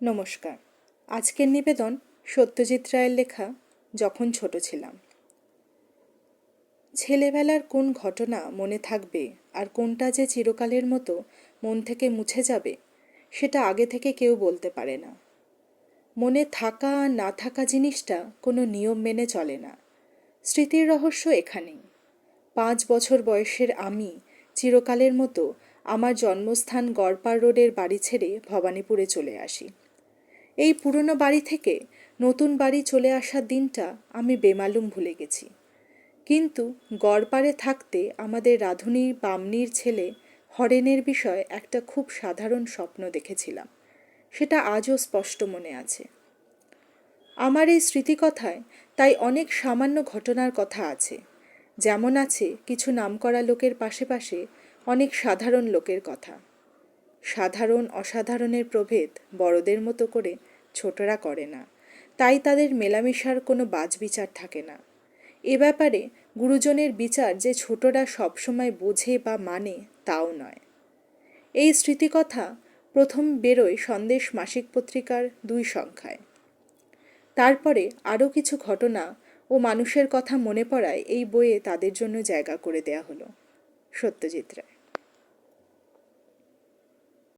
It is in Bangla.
নমস্কার। আজকের নিবেদন সত্যজিৎ রায়ের লেখা, যখন ছোট ছিলাম। ছেলেবেলার কোন ঘটনা মনে থাকবে আর কোনটা যে চিরকালের মতো মন থেকে মুছে যাবে, সেটা আগে থেকে কেউ বলতে পারে না। মনে থাকা আর না থাকা জিনিসটা কোনো নিয়ম মেনে চলে না। স্মৃতির রহস্য এখানেই। পাঁচ বছর বয়সের আমি চিরকালের মতো আমার জন্মস্থান গড়পাড় রোডের বাড়ি ছেড়ে ভবানীপুরে চলে আসি। এই পুরনো বাড়ি থেকে নতুন বাড়ি চলে আসার দিনটা আমি বেমালুম ভুলে গেছি। কিন্তু গড়পাড়ে থাকতে আমাদের রাধুনী বামনির ছেলে হরেনের বিষয়ে একটা খুব সাধারণ স্বপ্ন দেখেছিলাম। সেটা আজও স্পষ্ট মনে আছে। আমার এই স্মৃতিকথায় তাই অনেক সামান্য ঘটনার কথা আছে। যেমন আছে কিছু নামকরা লোকের পাশে পাশে অনেক সাধারণ লোকের কথা। সাধারণ অসাধারণের প্রভেদ বড়দের মতো করে ছোটরা করে না। তাই তাদের মেলামেশার কোনো বাজবিচার থাকে না। এ ব্যাপারে গুরুজনের বিচার যে ছোটরা সবসময় বোঝে বা মানে তাও নয়। এই স্মৃতিকথা প্রথম বেরোয় সন্দেশ মাসিক পত্রিকার দুই সংখ্যায়। তারপরে আরও কিছু ঘটনা ও মানুষের কথা মনে পড়ায় এই বইয়ে তাদের জন্য জায়গা করে দেয়া হলো। সত্যজিৎ রায়।